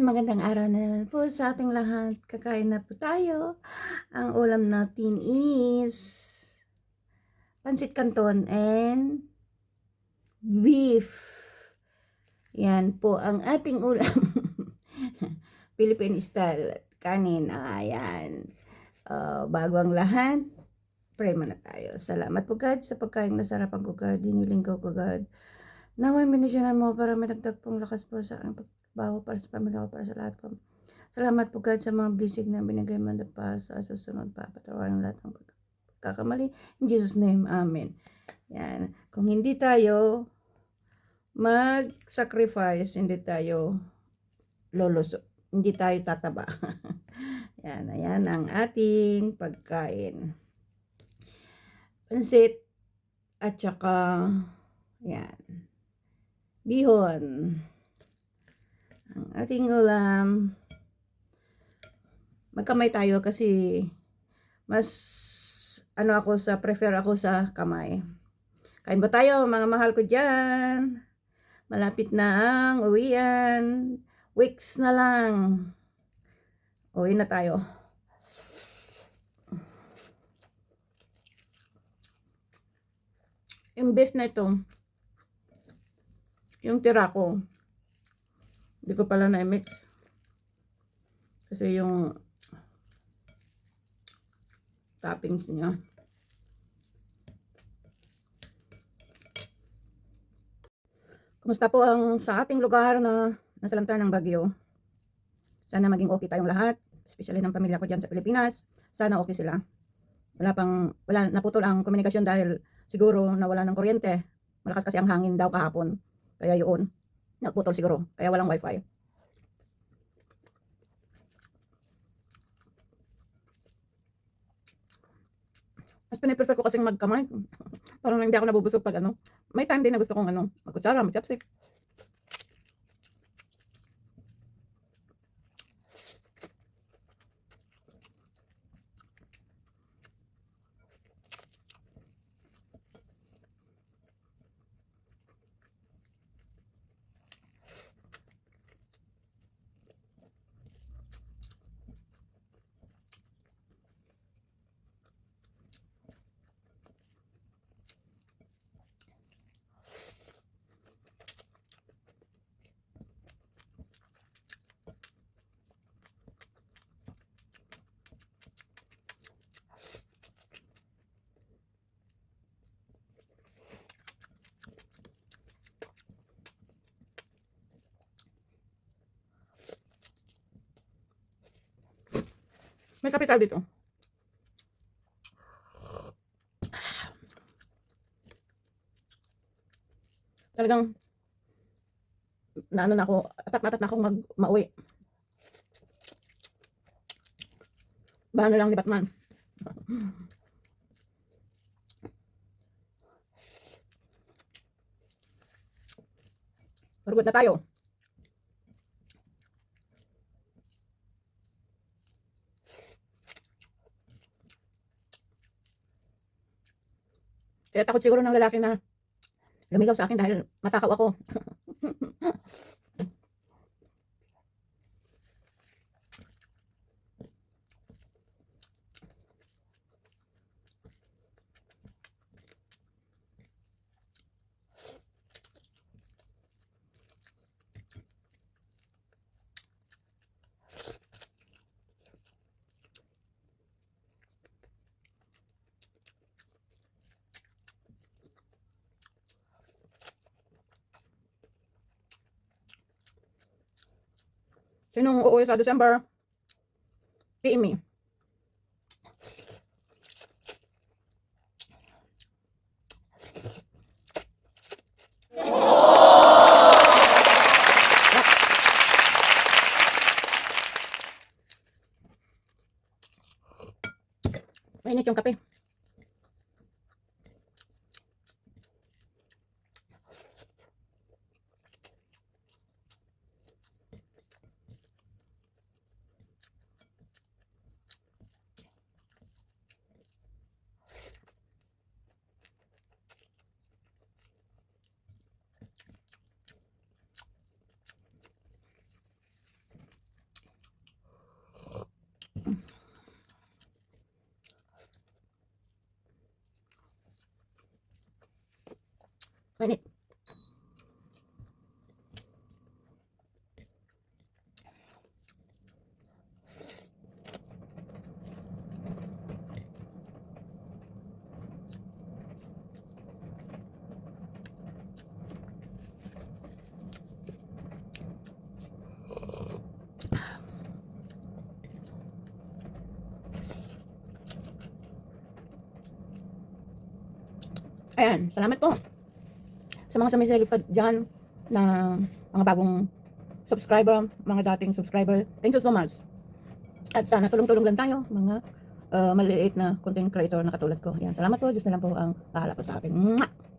Magandang araw na naman po sa ating lahat. Kakain na po tayo. Ang ulam natin is pansit canton and beef. Yan po ang ating ulam. Philippine style kanin. Ayan. Uh, bago ang lahat, pray muna tayo. Salamat po God sa pagkain na sarapan ko God. Diniling ko God. Naway minisyonan mo para may dagdag pong lakas po sa aking pagbawa para sa pamilya ko, para sa lahat po. Salamat po God sa mga blessing na binigay mo na pa sa susunod pa. Patawarin lahat ng pagkakamali. In Jesus name, Amen. Yan. Kung hindi tayo mag-sacrifice, hindi tayo loloso. Hindi tayo tataba. yan, ayan ang ating pagkain. Pansit at saka yan bihon. Ang ating ulam. Magkamay tayo kasi mas ano ako sa prefer ako sa kamay. Kain ba tayo mga mahal ko dyan? Malapit na ang uwian. Weeks na lang. Uwi na tayo. Yung beef na ito, yung tira ko, hindi ko pala na-mix. Kasi yung toppings niya. Kumusta po ang sa ating lugar na nasalanta ng bagyo? Sana maging okay tayong lahat, especially ng pamilya ko dyan sa Pilipinas. Sana okay sila. Wala pang, wala, naputol ang komunikasyon dahil siguro nawala ng kuryente. Malakas kasi ang hangin daw kahapon. Kaya yun, nagputol siguro. Kaya walang wifi. Mas piniprefer ko kasing magkamay. Parang hindi ako nabubusog pag ano. May time din na gusto kong ano, magkutsara, mag-chopstick. May kapital dito. Talagang naano na ako, atat matat na akong mag mauwi. Na lang ni Batman. Pagod na tayo. Kaya takot siguro ng lalaki na lumigaw sa akin dahil matakaw ako. Sinong uuwi sa December? PM me. Mainit yung kape. Mainit. Ayan, salamat po. Sa mga sumisili pa dyan na mga bagong subscriber, mga dating subscriber, thank you so much. At sana tulong-tulong lang tayo, mga uh, maliit na content creator na katulad ko. Yan, salamat po. Diyos na lang po ang bahala po sa akin. Mwah!